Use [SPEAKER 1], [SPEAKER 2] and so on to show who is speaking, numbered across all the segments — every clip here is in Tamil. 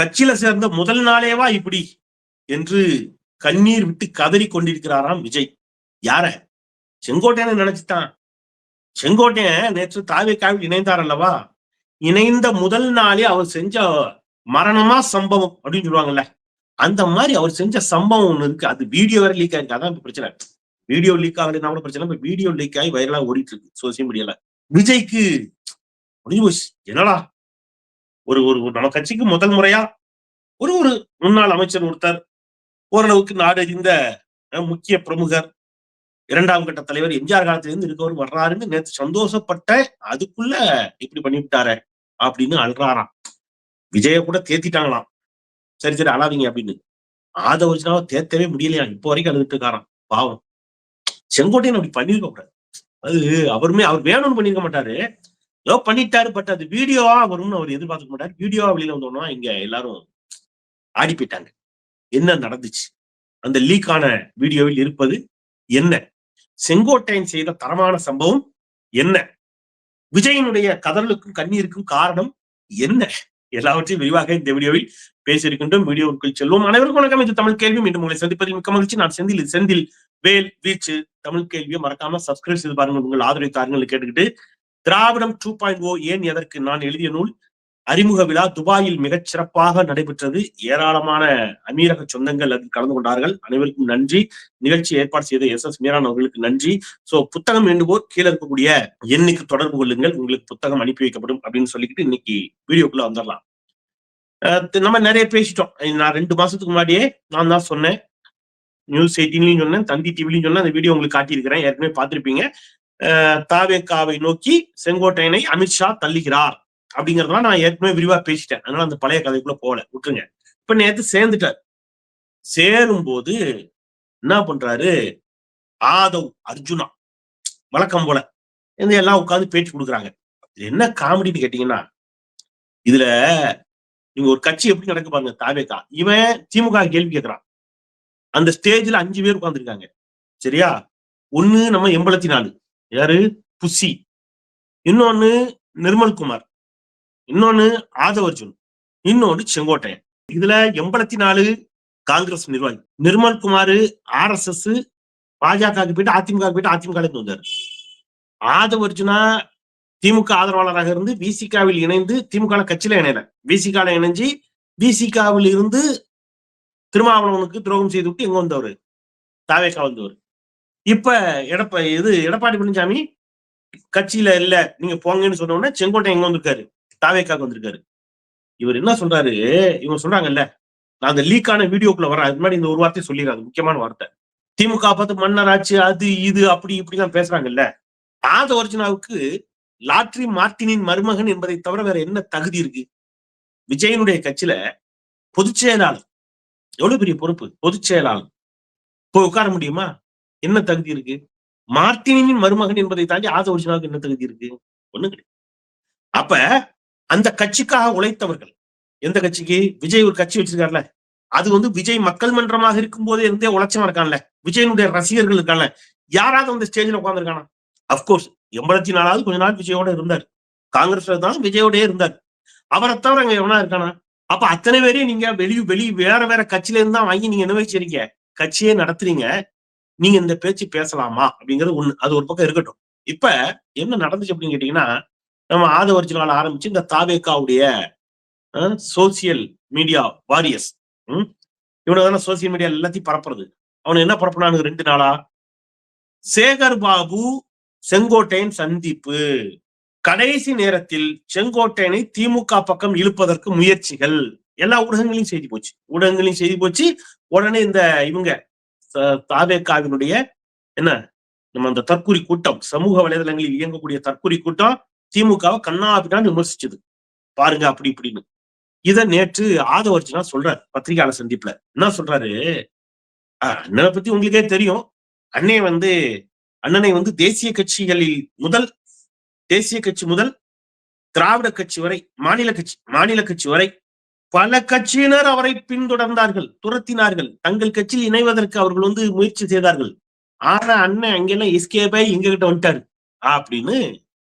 [SPEAKER 1] கட்சியில சேர்ந்த முதல் நாளேவா இப்படி என்று கண்ணீர் விட்டு கதறி கொண்டிருக்கிறாராம் விஜய். யார? செங்கோட்டையனை நினைச்சுட்டான். செங்கோட்டையன் நேற்று தாவேக்காவில் இணைந்தார் அல்லவா? இணைந்த முதல் நாளே அவர் செஞ்ச மரணமா சம்பவம் அப்படின்னு சொல்லுவாங்கல்ல. அந்த மாதிரி அவர் செஞ்ச சம்பவம் ஒண்ணு இருக்கு. அது வீடியோ வேற லீக் ஆயிருக்கு. அதான் இப்ப பிரச்சனை. வீடியோ லீக் ஆகலைன்னா கூட பிரச்சனை. இப்ப வீடியோ லீக் ஆகி வைரலா ஓடிட்டு இருக்கு சோசியல் மீடியால விஜய்க்கு முடிஞ்சு போச்சு. என்னடா? ஒரு ஒரு நம்ம கட்சிக்கு முதல் முறையா ஒரு ஒரு முன்னாள் அமைச்சர் ஒருத்தர் ஓரளவுக்கு நாடு அறிந்த முக்கிய பிரமுகர். இரண்டாம் கட்ட தலைவர் எம்ஜிஆர் காலத்துல இருந்து இருக்கவர் வர்றாருன்னு நேற்று சந்தோஷப்பட்ட அதுக்குள்ள இப்படி பண்ணிவிட்டாரு அப்படின்னு அழுறாராம். விஜய கூட தேத்திட்டாங்களாம். சரி சரி அழாதீங்க அப்படின்னு. ஆத ஒரிஜினாவை தேத்தவே முடியலையா? இப்போ வரைக்கும் அழுதுட்டு இருக்காராம். பாவம். செங்கோட்டையன் அப்படி பண்ணிருக்க கூடாது. அது அவருமே அவர் வேணும்னு பண்ணிருக்க மாட்டாரு. ஏதோ பண்ணிட்டாரு பட் அது வீடியோவா வரும்னு அவர் எதிர்பார்க்க மாட்டார். வீடியோவா வெளியில வந்தோம்னா இங்க எல்லாரும் ஆடி போயிட்டாங்க என்ன நடந்துச்சு? அந்த லீக் ஆன வீடியோவில் இருப்பது என்ன? செங்கோட்டையன் செய்த தரமான சம்பவம் என்ன? விஜயனுடைய கதறலுக்கும் கண்ணீருக்கும் காரணம் என்ன? எல்லாவற்றையும் விரிவாக இந்த வீடியோவில் பேசியிருக்கின்றோம். வீடியோவுக்குள் செல்வோம். அனைவருக்கும் வணக்கம். இது தமிழ் கேள்வி. மீண்டும் உங்களை சந்திப்பதில் மிக்க மகிழ்ச்சி. நான் செந்தில். செந்தில். வேல் வீச்சு தமிழ் கேள்வியை மறக்காம சப்ஸ்கிரைப் செய்து பாருங்கள். உங்கள் ஆதரவை தாருங்கள் கேட்டுக்கிட்டு திராவிடம் டூ பாயிண்ட் ஓ ஏன் எதற்கு நான் எழுதிய நூல்? அறிமுக விழா துபாயில் மிகச் சிறப்பாக நடைபெற்றது. ஏராளமான அமீரக சொந்தங்கள் அதில் கலந்து கொண்டார்கள். அனைவருக்கும் நன்றி. நிகழ்ச்சி ஏற்பாடு செய்த எஸ் எஸ் மீரான் அவர்களுக்கு நன்றி. சோ புத்தகம் வேண்டுவோர் கீழே இருக்கக்கூடிய எண்ணுக்கு தொடர்பு கொள்ளுங்கள். உங்களுக்கு புத்தகம் அனுப்பி வைக்கப்படும் அப்படின்னு சொல்லிக்கிட்டு இன்னைக்கு வீடியோக்குள்ள வந்துடலாம். அஹ் நம்ம நிறைய பேசிட்டோம். நான் ரெண்டு மாசத்துக்கு முன்னாடியே நான் தான் சொன்னேன். நியூஸ் எயிட்டீன்லயும் சொன்னேன் தந்தி டிவிலையும் சொன்னேன். அந்த வீடியோ உங்களுக்கு காட்டியிருக்கிறேன். ஏற்கனவே பார்த்திருப்பீங்க. தாவேக்காவை நோக்கி செங்கோட்டையனை அமித்ஷா தள்ளுகிறார். அப்படிங்கறதெல்லாம் நான் ஏற்கனவே விரிவா பேசிட்டேன். அதனால அந்த பழைய கதைக்குள்ள போகல. விட்டுருங்க. இப்ப நேத்து சேர்ந்துட்டார். சேரும்போது என்ன பண்றாரு? ஆதவ் அர்ஜுனா வழக்கம் போல இந்த எல்லாம் உட்கார்ந்து பேச்சு கொடுக்குறாங்க. என்ன காமெடின்னு கேட்டீங்கன்னா இதுல நீங்க ஒரு கட்சி எப்படி நடக்க பாருங்க தாவேக்கா. இவன் திமுக கேள்வி கேட்கிறான் அந்த ஸ்டேஜ்ல அஞ்சு பேர் உட்காந்துருக்காங்க சரியா? ஒண்ணு நம்ம எண்பத்தி நாலு யாரு? புசி இன்னொன்னு நிர்மல்குமார் இன்னொன்னு ஆதவர்ஜுன். இன்னொன்னு செங்கோட்டையன். இதுல எண்பத்தி நாலு காங்கிரஸ் நிர்வாகி. நிர்மல்குமார் ஆர் எஸ் எஸ் பாஜகவுக்கு போயிட்டு அதிமுக போயிட்டு அதிமுக வந்தார். வந்தாரு ஆதவர்ஜுனா திமுக ஆதரவாளராக இருந்து விசிகாவில் இணைந்து திமுக கட்சியில இணையல. விசிகால இணைஞ்சு விசிகாவில் இருந்து திருமாவளவனுக்கு துரோகம் செய்து விட்டு எங்க வந்தவர்? தாவேக்கா வந்தவர். இப்ப எடப்ப இது எடப்பாடி பழனிசாமி கட்சியில இல்ல நீங்க போங்கன்னு சொன்ன உடனே செங்கோட்டை எங்க வந்திருக்காரு? தாவேக்காக்கு வந்திருக்காரு. இவர் என்ன சொல்றாரு? இவங்க சொல்றாங்கல்ல நான் அந்த லீக்கான வீடியோக்குள்ள வரேன். அது முன்னாடி இந்த ஒரு வார்த்தையை சொல்லிடுறாங்க முக்கியமான வார்த்தை. திமுக பார்த்து மன்னராட்சி அது இது அப்படி இப்படிலாம் பேசுறாங்கல்ல. ஆத ஒரிஜினாவுக்கு லாட்ரி மார்டினின் மருமகன் என்பதை தவிர வேற என்ன தகுதி இருக்கு? விஜயனுடைய கட்சியில பொதுச் செயலாளர். எவ்வளவு பெரிய பொறுப்பு? பொதுச் செயலாளர். போய் உட்கார முடியுமா? என்ன தகுதி இருக்கு? மார்டினின் மருமகன் என்பதை தாண்டி ஆத ஒரிஜினாவுக்கு என்ன தகுதி இருக்கு? ஒண்ணு கிடையாது. அப்ப அந்த கட்சிக்காக உழைத்தவர்கள் எந்த கட்சிக்கு? விஜய் ஒரு கட்சி வச்சிருக்காருல. அது வந்து விஜய் மக்கள் மன்றமாக இருக்கும் போதே இருந்தே உழைச்சவன் இருக்கான்ல. விஜயனுடைய ரசிகர்கள் இருக்கான்ல. யாராவது அந்த ஸ்டேஜ்ல உட்காந்துருக்கானா அப்கோர்ஸ் எண்பத்தி நாலாவது கொஞ்ச நாள் விஜயோட இருந்தார். காங்கிரஸ்ல தான் விஜயோடய இருந்தார். அவரை தவிர அங்க எவனா இருக்கானா? அப்ப அத்தனை பேரையும் நீங்க வெளி வெளி வேற வேற கட்சியில இருந்தா வாங்கி நீங்க என்ன வச்சிருக்கீங்க? கட்சியே நடத்துறீங்க. நீங்க இந்த பேச்சு பேசலாமா? அப்படிங்கிறது ஒண்ணு அது ஒரு பக்கம் இருக்கட்டும். இப்ப என்ன நடந்துச்சு அப்படின்னு கேட்டீங்கன்னா நம்ம ஆதவர்ஜினால ஆரம்பிச்சு இந்த தாவேக்காவுடைய சோசியல் மீடியா வாரியர்ஸ் இவனை தானே சோசியல் மீடியா எல்லாத்தையும் பரப்புறது. அவனை என்ன பரப்புனானு ரெண்டு நாளா? சேகர் பாபு செங்கோட்டையன் சந்திப்பு. கடைசி நேரத்தில் செங்கோட்டையனை திமுக பக்கம் இழுப்பதற்கு முயற்சிகள். எல்லா ஊடகங்களையும் செய்தி போச்சு. ஊடகங்களையும் செய்தி போச்சு. உடனே இந்த இவங்க தாவேக்காவினுடைய என்ன? நம்ம அந்த தற்கூரி கூட்டம் சமூக வலைதளங்களில் இயங்கக்கூடிய தற்கூரி கூட்டம் திமுகவை கண்ணாபிடான்னு விமர்சிச்சது. பாருங்க அப்படி இப்படின்னு. இத நேற்று ஆதவர்ஜினா சொல்றாரு பத்திரிகையாளர் சந்திப்புல. என்ன சொல்றாரு? அண்ணனை பத்தி உங்களுக்கே தெரியும். அண்ணே வந்து அண்ணனை வந்து தேசிய கட்சிகளில் முதல் தேசிய கட்சி முதல் திராவிட கட்சி வரை மாநில கட்சி மாநில கட்சி வரை பல கட்சியினர் அவரை பின்தொடர்ந்தார்கள் துரத்தினார்கள். தங்கள் கட்சியில் இணைவதற்கு அவர்கள் வந்து முயற்சி செய்தார்கள். ஆனா அண்ணன் அங்கெல்லாம் எஸ்கேபாய் எங்க கிட்ட வந்துட்டாரு. அப்படின்னு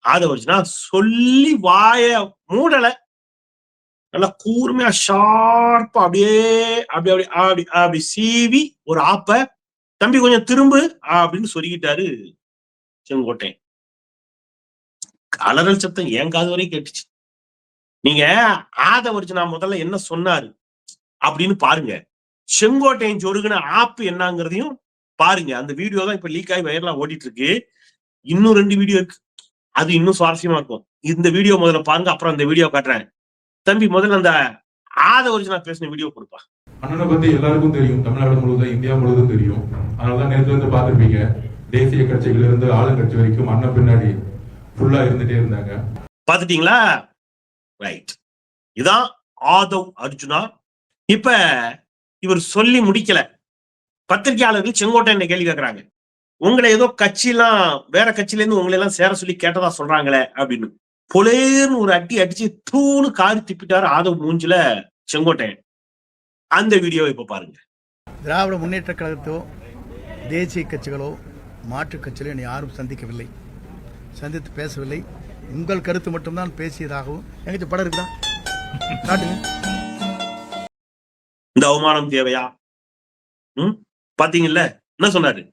[SPEAKER 1] ஆதவர்ஜினா சொல்லி வாய மூடல. நல்லா கூர்மையா ஷார்ப்பா அப்படியே அப்படி அப்படி அப்படி அப்படி சீவி ஒரு ஆப்ப தம்பி கொஞ்சம் திரும்பு அப்படின்னு சொல்லிக்கிட்டாரு செங்கோட்டை அலறல் சத்தம் என் காது வரையும் கேட்டுச்சு. நீங்க ஆதவர்ஜனா முதல்ல என்ன சொன்னாரு? அப்படின்னு பாருங்க. செங்கோட்டையன் சொருகின ஆப்பு என்னங்கிறதையும் பாருங்க. அந்த வீடியோ தான் இப்ப லீக் ஆகி வயர்லா ஓடிட்டு இருக்கு இன்னும் ரெண்டு வீடியோ இருக்கு. அது இன்னும் சுவாரஸ்யமா இருக்கும். இந்த வீடியோ முதல்ல பாருங்க. அப்புறம் அந்த வீடியோ காட்டுறேன். தம்பி முதல்ல அந்த ஆதவர்ஜனா பேசின வீடியோ கொடுப்பா.
[SPEAKER 2] அண்ணனை பத்தி எல்லாருக்கும் தெரியும். தமிழ்நாடு முழுவதும் இந்தியா முழுவதும் தெரியும். அதனாலதான் நேற்று வந்து பார்த்திருப்பீங்க. தேசிய கட்சிகள் இருந்து ஆளுங்கட்சி வரைக்கும் அண்ணன் பின்னாடி ஃபுல்லா இருந்துட்டே இருந்தாங்க.
[SPEAKER 1] பாத்துட்டீங்களா ரைட் இதான் ஆதவ் அர்ஜுனா. இப்ப இவர் சொல்லி முடிக்கல. பத்திரிகையாளர்கள் செங்கோட்டையன் கேள்வி கேட்கறாங்க உங்களை ஏதோ கட்சியெல்லாம் வேற கட்சியில இருந்து உங்களை எல்லாம் சேர சொல்லி கேட்டதா சொல்றாங்களே அப்படின்னு. பொலேர்னு ஒரு அட்டி அடிச்சு தூணு காரி திப்பிட்டாரு ஆதவ் மூஞ்சில செங்கோட்டையன். அந்த வீடியோவை இப்ப பாருங்க.
[SPEAKER 3] திராவிட முன்னேற்ற கழகத்தோ தேசிய கட்சிகளோ மாற்றுக் கட்சிகளோ என்னை யாரும் சந்திக்கவில்லை. சந்தித்து பேசவில்லை. உங்கள் கருத்து மட்டும்தான் பேசியதாகவும் எங்கிட்ட படம் இருக்குதா? காட்டுங்க.
[SPEAKER 1] இந்த அவமானம் தேவையா? ம்? பாத்தீங்கல்ல? என்ன சொன்னாரு?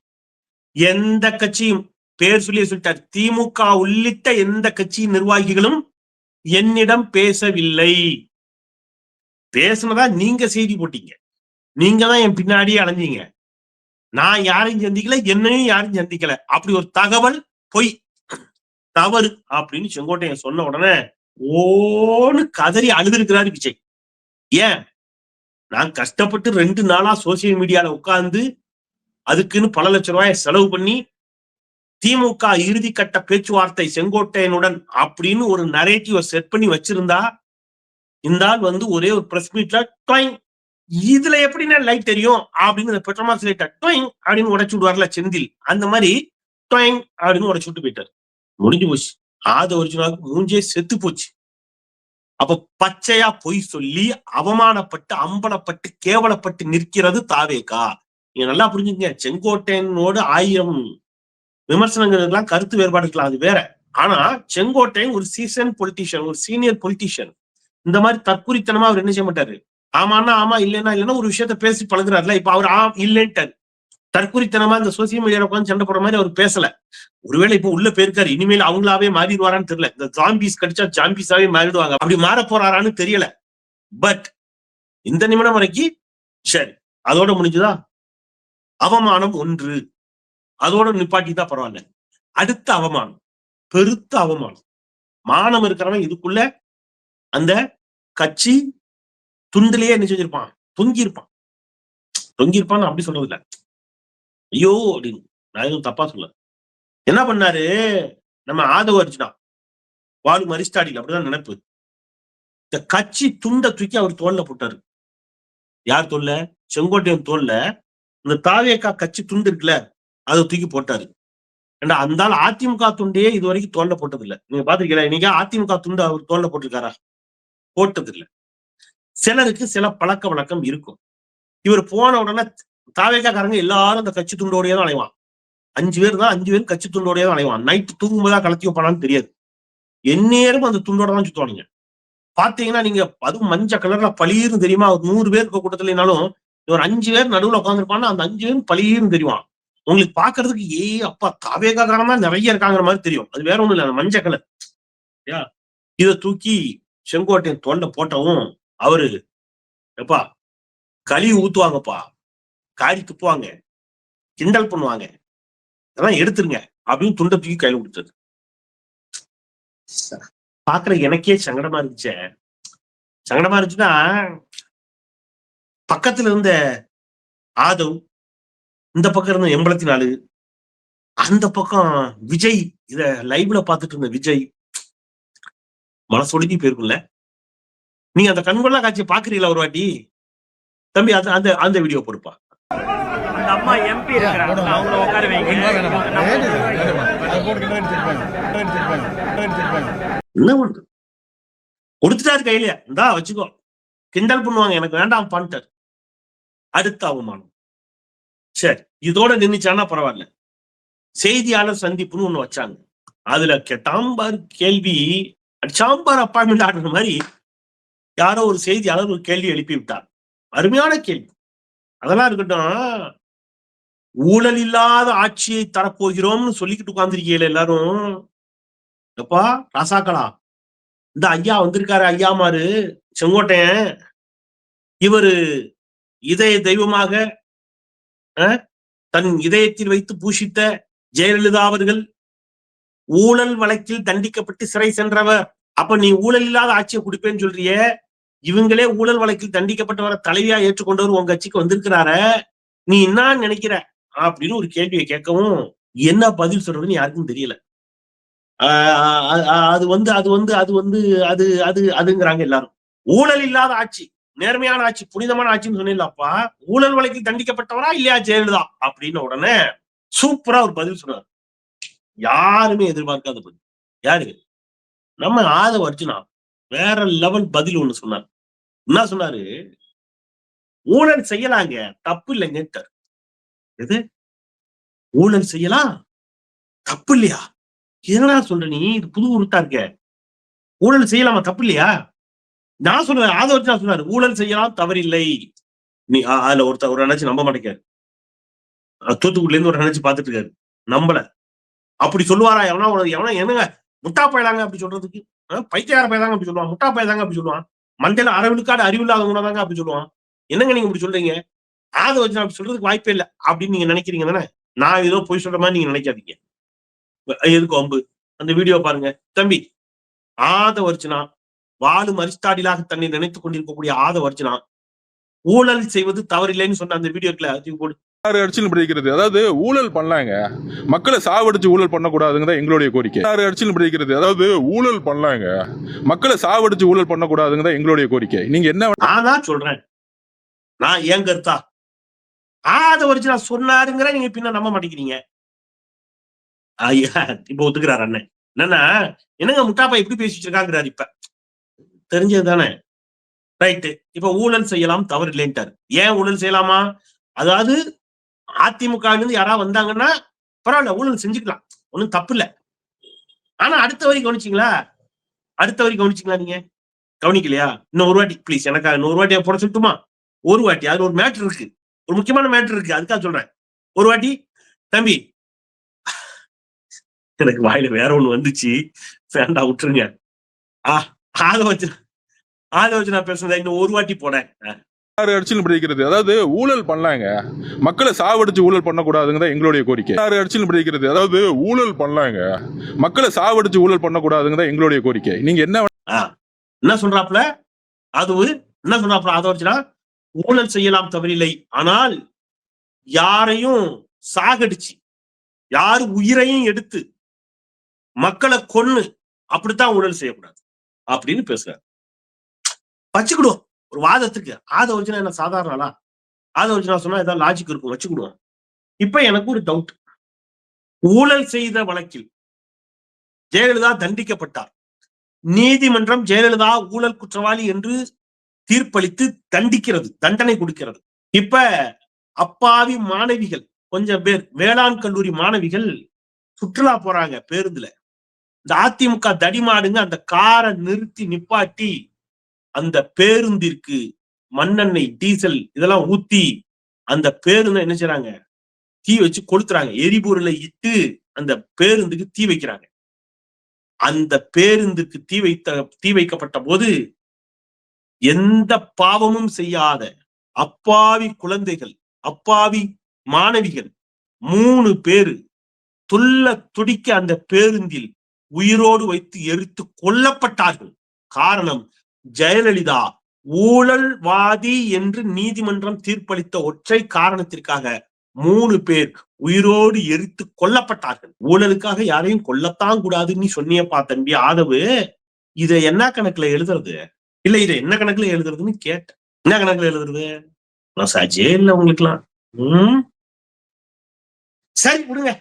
[SPEAKER 1] எந்த கட்சியும் பேர் சொல்லி சொல்லிட்டார். திமுக உள்ளிட்ட எந்த கட்சியின் நிர்வாகிகளும் என்னிடம் பேசவில்லை. பேசினதா நீங்க செய்தி போட்டீங்க. நீங்க தான் என் பின்னாடியே அலைஞ்சீங்க. நான் யாரையும் சந்திக்கல என்னையும் யாரையும் சந்திக்கல. அப்படி ஒரு தகவல் பொய் தவறு அப்படின்னு செங்கோட்டையன் சொன்ன உடனே ஓன்னு கதறி அழுதுருக்கிறாரு விஜய். ஏன்? நான் கஷ்டப்பட்டு ரெண்டு நாளா சோசியல் மீடியால உட்கார்ந்து அதுக்குன்னு பல லட்சம் ரூபாய் செலவு பண்ணி திமுக இறுதி கட்ட பேச்சுவார்த்தை செங்கோட்டையனுடன் அப்படின்னு ஒரு நரேட்டிவ செட் பண்ணி வச்சிருந்தா இந்த ஆள் வந்து ஒரே ஒரு பிரஸ் மீட்ல டொயிங் இதுல எப்படின்னா லைட் தெரியும் அப்படின்னு பெட்ரோமாஸ் லைட்டா டொயிங் அப்படின்னு உடைச்சு விடுவார்ல செந்தில். அந்த மாதிரி டொயிங் அப்படின்னு உடைச்சு விட்டு போயிட்டார். முடிஞ்சு போச்சு. ஆத ஒரிஜினலுக்கு மூஞ்சே செத்து போச்சு. அப்ப பச்சையா பொய் சொல்லி அவமானப்பட்டு அம்பலப்பட்டு கேவலப்பட்டு நிற்கிறது தாவேக்கா நீங்க நல்லா புரிஞ்சுங்க செங்கோட்டையனோடு ஆயிரம் விமர்சனங்கள் கருத்து வேறுபாடு இருக்கலாம் அது வேற. ஆனா செங்கோட்டையன் ஒரு சீசன் பொலிட்டிஷியன் ஒரு சீனியர் பொலிட்டிஷியன் இந்த மாதிரி தற்குறித்தனமா அவர் என்ன செய்ய மாட்டாரு? ஆமான்னா ஆமா இல்லைன்னா இல்லைன்னா ஒரு விஷயத்த பேசி பழகுறாருல. இப்ப அவர் ஆ இல்லைன்ட்டாரு. தற்குறித்தனமா இந்த சோசியல் மீடியால உட்காந்து சண்டை போடுற மாதிரி அவர் பேசல. ஒருவேளை இப்ப உள்ள போயிருக்காரு இனிமேல் அவங்களாவே மாறிடுவாரான்னு தெரியல. இந்த ஜாம்பிஸ் கடிச்சா ஜாம்பிஸாவே மாறிடுவாங்க. அப்படி மாற போறாரான்னு தெரியல. பட் இந்த நிமிடம் வரைக்கும் சரி அதோட முடிஞ்சுதா? அவமானம் ஒன்று. அதோட நிப்பாட்டிதான் பரவாயில்ல. அடுத்த அவமானம். பெருத்த அவமானம். மானம் இருக்கிறவன் இதுக்குள்ள அந்த கட்சி துண்டிலேயே என்ன செஞ்சிருப்பான்? தொங்கியிருப்பான். தொங்கியிருப்பான்னு அப்படி சொல்றது இல்ல ஐயோ அப்படின்னு. நான் எதுவும் தப்பா சொல்ல என்ன பண்ணாரு? நம்ம ஆதவ அர்ஜுனா வாலு மரிஸ்டாடியில் அப்படிதான் நினைப்பு. இந்த கட்சி துண்டை தூக்கி அவர் தோல்ல போட்டாரு. யார் தோல்ல செங்கோட்டையன் தோல்ல இந்த தாவேக்கா கட்சி துண்டு இருக்குல்ல அதை தூக்கி போட்டாரு. ஏண்டா அந்த ஆள் அதிமுக துண்டையே இது வரைக்கும் தோல்ல போட்டது இல்ல நீங்க பாத்திருக்கீங்களா இன்னைக்கு அதிமுக துண்டு அவர் தோல்ல போட்டிருக்காரா? போட்டது இல்ல சிலருக்கு சில பழக்க வழக்கம் இருக்கும். இவர் போன உடனே தாவேக்காக்காரங்க எல்லாரும் அந்த கட்சி துண்டோடையே தான் அலைவான் அஞ்சு பேர் தான் அஞ்சு பேர் கட்சி துண்டோடய தான் அலைவான். நைட்டு தூங்கும்போது கலத்தி வைப்பானான்னு தெரியாது. எந்நேரம் அந்த துண்டோட தான் சுத்துவானுங்க. பாத்தீங்கன்னா நீங்க அதுவும் மஞ்சள் கலர்ல பளிர்னு தெரியுமா? ஒரு நூறு பேர் இருக்க கூட்டத்துலனாலும் ஒரு அஞ்சு பேர் நடுவுல உட்காந்துருப்பான்னா அந்த அஞ்சு பேரும் பளிர்னு தெரியுவான் உங்களுக்கு பாக்குறதுக்கு ஏ அப்பா தாவேகாக்காரமா நிறைய இருக்காங்கிற மாதிரி தெரியும். அது வேற ஒண்ணும் இல்லை அந்த மஞ்சள் கலர். இதை தூக்கி செங்கோட்டையன் தொண்டை போட்டவும் அவரு எப்பா களி ஊத்துவாங்கப்பா. காரி துப்புவாங்க கிண்டல் பண்ணுவாங்க. அதெல்லாம் எடுத்துருங்க. அப்படின்னு துண்டை தூக்கி கையில கொடுத்தது. பாக்குற எனக்கே சங்கடமா இருந்துச்சு. சங்கடமா இருந்துச்சுன்னா பக்கத்துல இருந்த ஆதவ் இந்த பக்கம் இருந்த எண்பத்தி நாலு அந்த பக்கம் விஜய் இத லைவ்ல பாத்துட்டு இருந்த விஜய் மனசொடுங்கி போயிருக்கும்ல. நீங்க அந்த கண்கொள்ளா காட்சியை பாக்குறீங்களா ஒரு வாட்டி? தம்பி அந்த அந்த வீடியோ பொறுப்பா
[SPEAKER 4] அந்த அம்மா எம்பி இருக்கிறாங்க அவங்கள உட்கார வைங்க.
[SPEAKER 1] கொடுத்துட்டாரு கையில. இந்தா வச்சுக்கோ. கிண்டல் பண்ணுவாங்க. எனக்கு வேண்டாம் பண்ணிட்டார். அடுத்த அவமானம். சரி இதோட நின்னுச்சானா பரவாயில்ல. செய்தியாளர் சந்திப்புன்னு ஒண்ணு வச்சாங்க. அதுல கேட்டாம்பார் கேள்வி சாம்பார் அப்பாயின்மெண்ட் ஆடுற மாதிரி யாரோ ஒரு செய்தியாளர் ஒரு கேள்வி எழுப்பி விட்டார் அருமையான கேள்வி. அதெல்லாம் இருக்கட்டும். ஊழல் இல்லாத ஆட்சியை தரப்போகிறோம்னு சொல்லிக்கிட்டு உட்கார்ந்துருக்கீங்களே எல்லாரும். எப்பா ராசாக்களா இந்த ஐயா வந்திருக்காரு ஐயா மாறு செங்கோட்டையன். இவரு இதய தெய்வமாக தன் இதயத்தில் வைத்து பூஷித்த ஜெயலலிதா அவர்கள் ஊழல் வழக்கில் தண்டிக்கப்பட்டு சிறை சென்றவர். அப்ப நீ ஊழல் இல்லாத ஆட்சியை குடிப்பேன்னு சொல்றிய. இவங்களே ஊழல் வழக்கில் தண்டிக்கப்பட்டவரை தலைவியா ஏற்றுக்கொண்டவர் உங்க கட்சிக்கு வந்திருக்கிறார. நீ என்ன நினைக்கிற? அப்படின்னு ஒரு கேள்வியை கேட்கவும் என்ன பதில் சொல்றதுன்னு யாருக்கும் தெரியல. ஆஹ் அது வந்து அது வந்து அது வந்து அது அது அதுங்கிறாங்க எல்லாரும். ஊழல் இல்லாத ஆட்சி நேர்மையான ஆட்சி புனிதமான ஆட்சின்னு சொன்னீங்களப்பா? ஊழல் வழக்கில் தண்டிக்கப்பட்டவரா இல்லையா ஜெயலலிதா? அப்படின்னு உடனே சூப்பரா ஒரு பதில் சொன்னார் யாருமே எதிர்பார்க்காத பதில். யாரு? நம்ம ஆத அர்ஜுனா வேற லெவல் பதில் ஒண்ணு சொன்னார். என்ன சொன்னாரு? ஊழல் செய்யலாங்க தப்பு இல்லைங்க எது? ஊழல் செய்யலாம் தப்பு இல்லையா? என்னடா சொல்ற நீ? இது புது உருட்டா இருக்க. ஊழல் செய்யலாமா? தப்பு இல்லையா? நான் சொல்றேன் அதை வச்சு நான் சொன்னாரு ஊழல் செய்யலாம் தவறில்லை. நீ அதுல ஒருத்தர் ஒரு நினைச்சு நம்ப மாட்டேங்காரு தூத்துக்குடில இருந்து ஒரு நினைச்சு பாத்துட்டு இருக்காரு. நம்பல. அப்படி சொல்லுவாரா? எவனா உனக்கு எவனா என்னங்க? முட்டா பயலாங்க அப்படி சொல்றதுக்கு. பைத்தியார பயதாங்க அப்படி சொல்லுவான். முட்டா பயதாங்க அப்படி சொல்லுவான். மண்டையில அரவிழுக்காடு அறிவில்லாதவங்க தாங்க அப்படி சொல்லுவான். என்னங்க நீங்க இப்படி சொல்றீங்க? ஆத வச்சு அப்படி சொல்றதுக்கு வாய்ப்பே இல்லை. அப்படின்னு நீங்க நினைக்கிறீங்க தானே? நான் ஏதோ போய் சொல்ற மாதிரி நீங்க நினைக்காதீங்க. எதுக்கு வம்பு? அந்த வீடியோ பாருங்க. தம்பி ஆத வர்ச்சனா வாழும் அரிஸ்டாடிலாக தன்னை நினைத்துக் கொண்டிருக்கக்கூடிய ஆத வர்ச்சனா ஊழல் செய்வது தவறில்லைன்னு சொன்ன அந்த வீடியோக்குள்ள அது போடு.
[SPEAKER 5] அடிச்சுன்னு பிடிக்கிறது அதாவது ஊழல் பண்ணலாங்க. மக்களை சாவடிச்சு ஊழல் பண்ணக்கூடாதுங்க தான் எங்களுடைய கோரிக்கை. யாரு அடிச்சுன்னு பிடிக்கிறது அதாவது ஊழல் பண்ணலாங்க. மக்களை சாவடிச்சு ஊழல் பண்ணக்கூடாதுங்க தான் எங்களுடைய கோரிக்கை. நீங்க என்ன
[SPEAKER 1] நான் தான் சொல்றேன். நான் ஏன் கருத்தா? ஆத ஒரிஜினல் நான் சொன்னாருங்கிற நீங்க பின்ன நம்ப மாட்டேங்கிறீங்க. இப்ப ஒத்துக்கிறாரு அண்ணன். என்னன்னா என்னங்க முட்டாப்பா எப்படி பேசிட்டு வச்சிருக்காங்கிறாரு இப்ப. தெரிஞ்சது தானே. ரைட்டு. இப்ப ஊழல் செய்யலாம் தவறு இல்லைன்ட்டாரு. ஏன் ஊழல் செய்யலாமா? அதாவது அதிமுக இருந்து யாராவது வந்தாங்கன்னா பரவாயில்ல ஊழல் செஞ்சுக்கலாம். ஒன்றும் தப்பு இல்ல ஆனா அடுத்த வரி கவனிச்சிங்களா? அடுத்த வரி கவனிச்சிங்களா நீங்க? கவனிக்கலையா? இன்னும் ஒரு வாட்டி ப்ளீஸ் எனக்கு இன்னொரு ஒரு வாட்டி போட சொல்லட்டுமா? ஒரு வாட்டி. அது ஒரு மேட்ரு இருக்கு. ஒரு முக்கியமான மேட்ரு இருக்கு. அதுக்காக சொல்றேன். ஒரு வாட்டி தம்பி எனக்கு வாயில வேற ஒண்ணு வந்துச்சு. வேண்டாம் விட்டுருங்க. ஆ ஆத வச்சு ஆத வச்சு நான் பேசுறேன். இன்னும் ஒரு வாட்டி போனேன்
[SPEAKER 5] யாரு அடிச்சுன்னு பிடிக்கிறது அதாவது ஊழல் பண்ணலாங்க. மக்களை சாவடிச்சு ஊழல் பண்ணக்கூடாதுங்க தான் எங்களுடைய கோரிக்கை. யாரு அடிச்சுன்னு பிடிக்கிறது அதாவது ஊழல் பண்ணலாங்க. மக்களை சாவடிச்சு ஊழல் பண்ணக்கூடாதுங்க தான் எங்களுடைய கோரிக்கை. நீங்க என்ன
[SPEAKER 1] என்ன சொல்றாப்ல அது என்ன சொல்றாப்ல அதை வச்சுனா ஊழல் செய்யலாம் தவறில்லை. ஆனால் யாரையும் சாகடிச்சு யார் உயிரையும் எடுத்து மக்களை கொன்னு அப்படித்தான் ஊழல் செய்யக்கூடாது அப்படின்னு பேசுறாரு. வச்சுக்கிடுவோம். ஒரு வாதத்துக்கு. ஆத ஒரிஜினா என்ன சாதாரணாலா ஆத ஒரிஜினா சொன்னா ஏதாவது லாஜிக் இருக்கும் வச்சுக்கிடுவோம். இப்ப எனக்கு ஒரு டவுட் ஊழல் செய்த வழக்கில் ஜெயலலிதா தண்டிக்கப்பட்டார். நீதிமன்றம் ஜெயலலிதா ஊழல் குற்றவாளி என்று தீர்ப்பளித்து தண்டிக்கிறது தண்டனை கொடுக்கிறது. இப்ப அப்பாவி மாணவிகள் கொஞ்சம் பேர் வேளாண் கல்லூரி மாணவிகள் சுற்றுலா போறாங்க பேருந்துல. இந்த அதிமுக தடிமாடுங்க அந்த காரை நிறுத்தி நிப்பாட்டி அந்த பேருந்திற்கு மண்ணெண்ணெய் டீசல் இதெல்லாம் ஊத்தி அந்த பேருந்தை என்ன செய்றாங்க? தீ வச்சு கொளுத்துறாங்க. எரிபொருளை இட்டு அந்த பேருந்துக்கு தீ வைக்கிறாங்க. அந்த பேருந்துக்கு தீ வைத்த தீ வைக்கப்பட்ட போது எந்த பாவமும் செய்யாத அப்பாவி குழந்தைகள் அப்பாவி மாணவிகள் மூணு பேரு துள்ள துடிக்க அந்த பேருந்தில் உயிரோடு வைத்து எரித்து கொல்லப்பட்டார்கள். காரணம் ஜெயலலிதா ஊழல்வாதி என்று நீதிமன்றம் தீர்ப்பளித்த ஒற்றை காரணத்திற்காக மூணு பேர் உயிரோடு எரித்து கொல்லப்பட்டார்கள். ஊழலுக்காக யாரையும் கொல்லத்தான் கூடாதுன்னு நீ சொன்னியப்பா தம்பி ஆதவு. இதை என்ன கணக்குல எழுதுறது? இல்ல இதை என்ன கணக்குல எழுதுறதுன்னு கேட்டேன். என்ன கணக்குல எழுதுறது? நான் ஜெயில உங்களுக்குலாம் உம் சரி விடுங்க.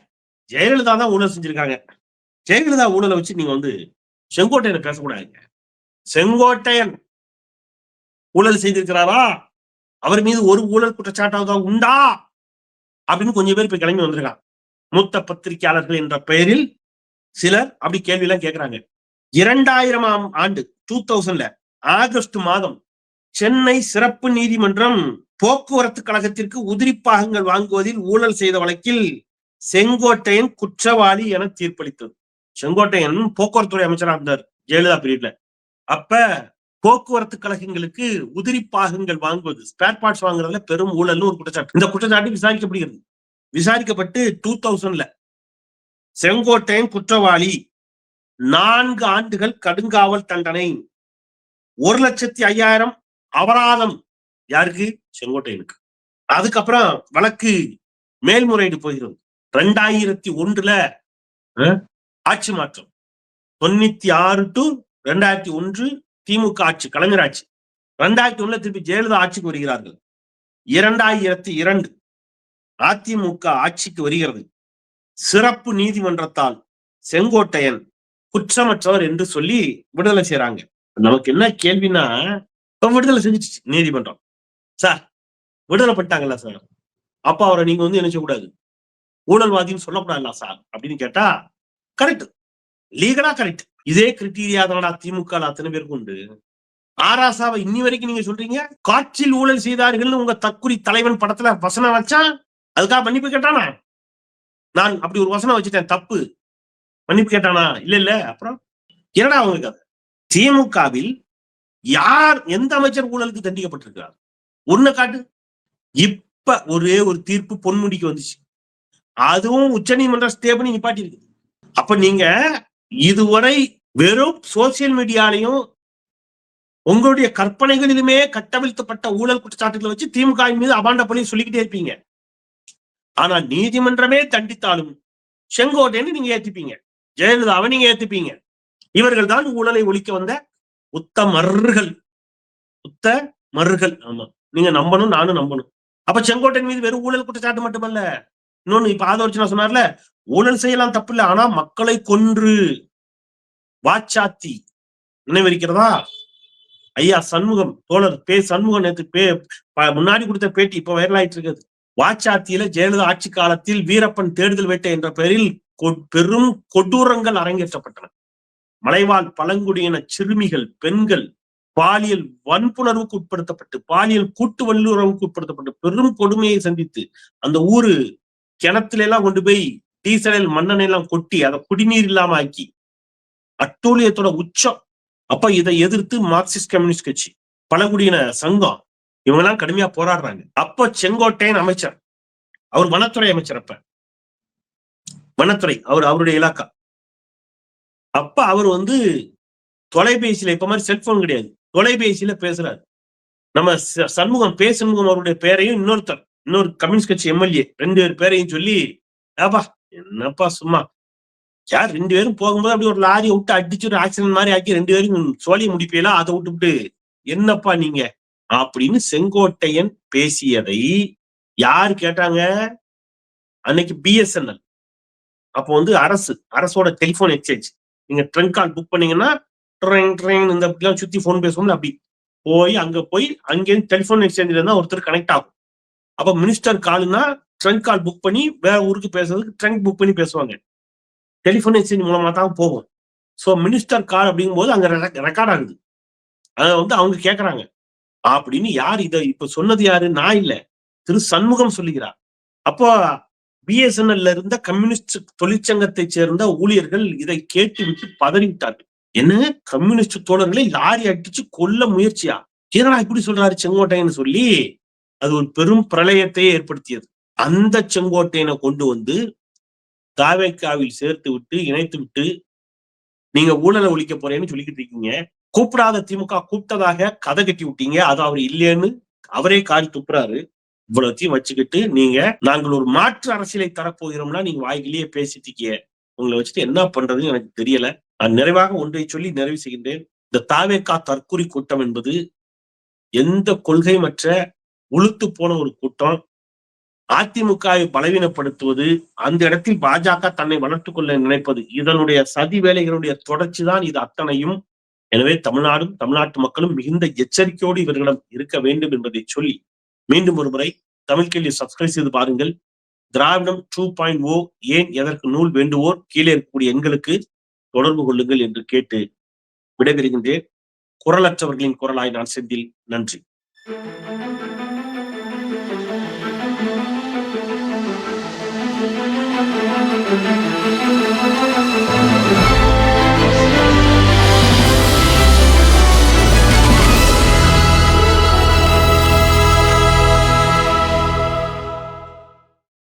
[SPEAKER 1] ஜெயலலிதா தான் ஊழல் செஞ்சிருக்காங்க. ஜெயலலிதா ஊழலை வச்சு நீங்க வந்து செங்கோட்டையனை பேசக்கூடாதுங்க. செங்கோட்டையன் ஊழல் செய்திருக்கிறாரா? அவர் மீது ஒரு ஊழல் குற்றச்சாட்டாக உண்டா? அப்படின்னு கொஞ்சம் பேர் இப்ப கிளம்பி வந்திருக்கான் மூத்த பத்திரிகையாளர்கள் என்ற பெயரில் சிலர் அப்படி கேள்வி எல்லாம் கேட்கிறாங்க இரண்டாயிரமாம் ஆண்டு டூ தௌசண்ட்ல ஆகஸ்ட் மாதம் சென்னை சிறப்பு நீதிமன்றம் போக்குவரத்து கழகத்திற்கு உதிரி பாகங்கள் வாங்குவதில் ஊழல் செய்த வழக்கில் செங்கோட்டையன் குற்றவாளி என தீர்ப்பளித்தது. செங்கோட்டையன் போக்குவரத்துறை அமைச்சராக இருந்தார். ஜெயலலிதா பீரியட்ல. அப்ப போக்குவரத்து கழகங்களுக்கு உதிரி பாகங்கள் வாங்குவது ஸ்பேர் பார்ட்ஸ் வாங்குறதுல பெரும் ஊழல்னு ஒரு குற்றச்சாட்டு. இந்த குற்றச்சாட்டு விசாரிக்கப்படுகிறது. விசாரிக்கப்பட்டு டூ தௌசண்ட்ல செங்கோட்டையன் குற்றவாளி நான்கு ஆண்டுகள் கடுங்காவல் தண்டனை ஒரு லட்சத்தி ஐயாயிரம் அபராதம் யாருக்கு? செங்கோட்டையனுக்கு. அதுக்கப்புறம் வழக்கு மேல்முறையீடு போகிறது. ரெண்டாயிரத்தி ஒன்றுல ஆட்சி மாற்றம். தொண்ணூத்தி ஆறு டு ரெண்டாயிரத்தி ஒன்று திமுக ஆட்சி கலைஞர் ஆட்சி. ரெண்டாயிரத்தி ஒண்ணுல திருப்பி ஜெயலலிதா ஆட்சிக்கு வருகிறார்கள். இரண்டாயிரத்தி இரண்டு அதிமுக ஆட்சிக்கு வருகிறது. சிறப்பு நீதிமன்றத்தால் செங்கோட்டையன் குற்றமற்றவர் என்று சொல்லி விடுதலை செய்யறாங்க நமக்கு என்ன கேள்வினா இப்ப விடுதலை செஞ்சிச்சு நீதிமன்றம். சார் விடுதலை பண்ணிட்டாங்கல்ல சார்? அப்ப அவரை நீங்க வந்து என்ன செய்யக்கூடாது ஊழல்வாதின்னு சொல்லக்கூடாதுல்ல சார்? அப்படின்னு கேட்டா கரெக்ட் லீகலா கரெக்ட் இதே கிரிட்டீரியா தானடா திமுக அத்தனை பேருக்கு உண்டு. ஆராசாவை இன்னி வரைக்கும் நீங்க சொல்றீங்க? காட்சியில் ஊழல் செய்தார்கள்னு உங்க தற்குறி தலைவன் படத்துல வசனம் வச்சான் அதுக்காக மன்னிப்பு கேட்டானா? நான் அப்படி ஒரு வசனம் வச்சுட்டேன் தப்பு. மன்னிப்பு கேட்டானா? இல்ல இல்ல. அப்புறம் என்னடா அவங்களுக்கு அது? திமுகவில் யார் எந்த அமைச்சர் ஊழலுக்கு தண்டிக்கப்பட்டிருக்கிறார்? ஒண்ணு காட்டு. இப்ப ஒரே ஒரு தீர்ப்பு பொன்முடிக்கு வந்துச்சு. அதுவும் உச்சநீதிமன்ற ஸ்டே பண்ணி நிப்பாட்டி இருக்குது அப்ப நீங்க இதுவரை வெறும் சோசியல் மீடியாலையும் உங்களுடைய கற்பனைகளிலுமே கட்டவிழ்த்தப்பட்ட ஊழல் குற்றச்சாட்டுகளை வச்சு திமுக மீது அபாண்ட பழி சொல்லிக்கிட்டே இருப்பீங்க. ஆனா நீதிமன்றமே தண்டித்தாலும் செங்கோட்டைன்னு நீங்க ஏத்திப்பீங்க. ஜெயலலிதாவை நீங்க ஏத்துப்பீங்க. இவர்கள் தான் ஊழலை ஒழிக்க வந்த உத்த மருகள் உத்த மருகள் ஆமா. நீங்க நம்பணும் நானும் நம்பணும். அப்ப செங்கோட்டையின் மீது வெறும் ஊழல் குற்றச்சாட்டு மட்டுமல்ல. இன்னொன்னு இப்ப ஆதவர்ச்சனா சொன்னார்ல ஊழல் செய்யலாம் தப்பு இல்லை ஆனா மக்களை கொன்று. வாச்சாத்தி. நினைவிருக்கிறதா? ஐயா சண்முகம் தோழர் பே சண்முகம் நேத்து பே ப- முன்னாடி கொடுத்த பேட்டி இப்ப வைரல் ஆயிட்டு இருக்குது வாச்சாத்தியில ஜெயலலிதா ஆட்சி காலத்தில் வீரப்பன் தேடுதல் வேட்டை என்ற பெயரில் கொ- பெரும் கொடூரங்கள் அரங்கேற்றப்பட்டன. மலைவாழ் பழங்குடியின சிறுமிகள் பெண்கள் பாலியல் வன்புணர்வுக்கு உட்படுத்தப்பட்டு பாலியல் கூட்டு வல்லுறவுக்கு உட்படுத்தப்பட்டு பெரும் கொடுமையை சந்தித்து அந்த ஊரு கிணத்துல எல்லாம் கொண்டு போய் டீசலில் மண்ணெண்ணெய் எல்லாம் கொட்டி அதை குடிநீர் இல்லாம ஆக்கி அட்டூழியத்தோட உச்சம். அப்ப இதை எதிர்த்து மார்க்சிஸ்ட் கம்யூனிஸ்ட் கட்சி பழங்குடியின சங்கம் இவங்க எல்லாம் கடுமையா போராடுறாங்க. அப்ப செங்கோட்டையன் அமைச்சர் அவர் வனத்துறை அமைச்சர் அப்ப. வனத்துறை அவர் அவருடைய இலாக்கா. அப்ப அவர் வந்து தொலைபேசியில இப்ப மாதிரி செல்போன் கிடையாது. தொலைபேசியில பேசுறாரு. நம்ம ச- சண்முகம் பே சண்முகம் அவருடைய பேரையும் இன்னொருத்தர் இன்னொரு கம்யூனிஸ்ட் கட்சி எம்எல்ஏ ரெண்டு பேர் பேரையும் சொல்லி ஏப்பா என்னப்பா சும்மா? யார் ரெண்டு பேரும் போகும்போது அப்படி ஒரு லாரியை விட்டு அடிச்சு ஒரு ஆக்சிடென்ட் மாதிரி ஆக்கி ரெண்டு பேரும் சோழிய முடிப்பீங்களா? அதை விட்டுவிட்டு என்னப்பா நீங்க? அப்படின்னு செங்கோட்டையன் பேசியதை யார் கேட்டாங்க? அன்னைக்கு பிஎஸ்என்எல் அப்போ வந்து அரசு அரசோட டெலிபோன் எக்ஸ்சேஞ்ச் நீங்க ட்ரெங்க் கால் புக் பண்ணீங்கன்னா ட்ரெயின் ட்ரெயின் இந்த அப்படிலாம் சுத்தி ஃபோன் பேசுவோம்ல அப்படி. போய் அங்க போய் அங்கேருந்து டெலிபோன் எக்ஸ்சேஞ்சில் இருந்தா ஒருத்தர் கனெக்ட் ஆகும். அப்ப மினிஸ்டர் கால்னா ட்ரங்க் கால் புக் பண்ணி வேற ஊருக்கு பேசுறதுக்கு ட்ரங்க் புக் பண்ணி பேசுவாங்க. டெலிபோன் எக்ஸ்சேஞ்ச் மூலமா தான் போகும். ஸோ மினிஸ்டர் கால் அப்படிங்கும்போது அங்க ரெக்கார்ட் ஆகுது. அதை வந்து அவங்க கேட்குறாங்க அப்படின்னு யார் இதை இப்ப சொன்னது யாரு? நான் இல்லை. திரு சண்முகம் சொல்லுகிறார். அப்போ பிஎஸ்என்எல்ல இருந்த கம்யூனிஸ்ட் தொழிற்சங்கத்தை சேர்ந்த ஊழியர்கள் இதை கேட்டு விட்டு பதறிவிட்டார்கள். என்ன? கம்யூனிஸ்ட் தோழர்களை லாரி அடிச்சு கொல்ல முயற்சியா? ஏன்னா இப்படி சொல்றாரு செங்கோட்டையன்னு சொல்லி அது ஒரு பெரும் பிரளயத்தையே ஏற்படுத்தியது. அந்த செங்கோட்டையனை கொண்டு வந்து தாவேக்காவில் சேர்த்து விட்டு இணைத்து விட்டு நீங்க ஊழலை ஒழிக்க போறேன்னு சொல்லிக்கிட்டு இருக்கீங்க. கூப்பிடாத திமுக கூப்பிட்டதாக கதை கட்டி விட்டீங்க. அது அவர் இல்லைன்னு அவரே கால் துப்புறாரு. இவ்வளவுத்தையும் வச்சுக்கிட்டு நீங்க நாங்கள் ஒரு மாற்று அரசியலை தரப்போகிறோம்னா நீங்க வாய்கிலேயே பேசிட்டீங்க உங்களை வச்சுட்டு என்ன பண்றதுன்னு எனக்கு தெரியல. நான் நிறைவாக ஒன்றை சொல்லி நிறைவு செய்கின்றேன். இந்த தாவேக்கா தற்குறி கூட்டம் என்பது எந்த கொள்கைமற்ற உளுத்து போன ஒரு கூட்டம். அதிமுகவை பலவீனப்படுத்துவது அந்த இடத்தில் பாஜக தன்னை வளர்த்துக் கொள்ள நினைப்பது இதனுடைய சதி வேலைகளுடைய தொடர்ச்சி தான் இது அத்தனையும். எனவே தமிழ்நாடும் தமிழ்நாட்டு மக்களும் மிகுந்த எச்சரிக்கையோடு இவர்களிடம் இருக்க வேண்டும் என்பதை சொல்லி மீண்டும் ஒரு முறை தமிழ் கேள்வி சப்ஸ்கிரைப் செய்து பாருங்கள். திராவிடம் டூ பாயிண்ட் ஓ ஏன் எதற்கு நூல் வேண்டுவோர்? கீழே இருக்கக்கூடிய எண்களுக்கு தொடர்பு கொள்ளுங்கள் என்று கேட்டு விடைபெறுகின்றேன். குரலற்றவர்களின் குரலாய் நான் செந்தில். நன்றி.
[SPEAKER 6] Thank you.